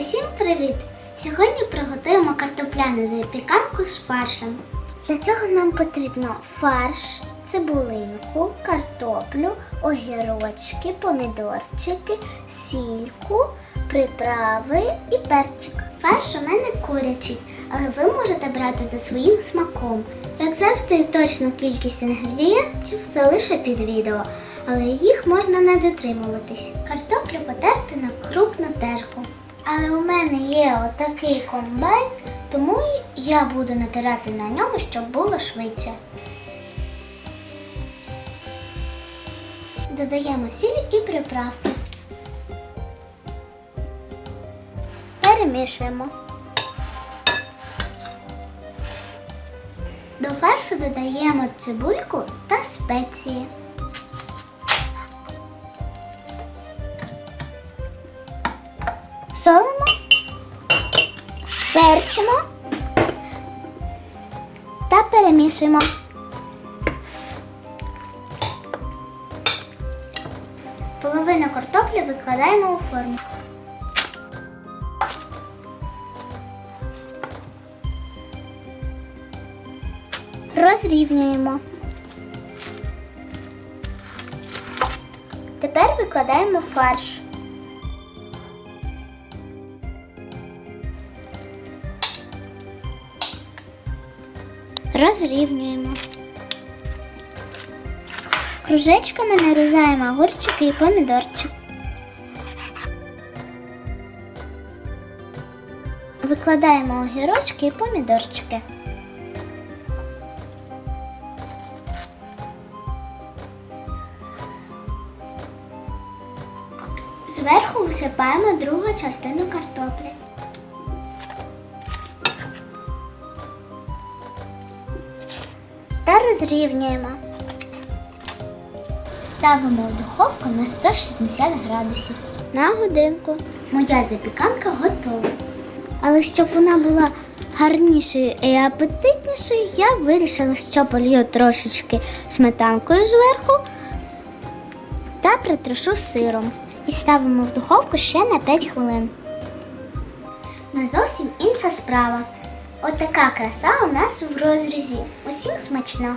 Усім привіт! Сьогодні приготуємо картопляну запіканку з фаршем. Для цього нам потрібно фарш, цибулинку, картоплю, огірочки, помідорчики, сільку, приправи і перчик. Фарш у мене курячий, але ви можете брати за своїм смаком. Як завжди, точну кількість інгредієнтів залишу під відео, але їх можна не дотримуватись. Картоплю потерти на крупну терку. Але у мене є отакий комбайн, тому я буду натирати на ньому, щоб було швидше. Додаємо сіль і приправки. Перемішуємо. До фаршу додаємо цибульку та спеції. Солимо, перчимо та перемішуємо. Половину картоплі викладаємо у форму. Розрівнюємо. Тепер викладаємо фарш. Розрівнюємо. Кружечками нарізаємо огурчики і помідорчик. Викладаємо огірочки і помідорчики. Зверху висипаємо другу частину картоплі. Та розрівнюємо. Ставимо в духовку на 160 градусів на годинку. Моя запіканка готова. Але щоб вона була гарнішою і апетитнішою, я вирішила, що полью трошечки сметанкою зверху та притрушу сиром. І ставимо в духовку ще на 5 хвилин. Ну зовсім інша справа. Отака краса у нас в розрізі. Усім смачного!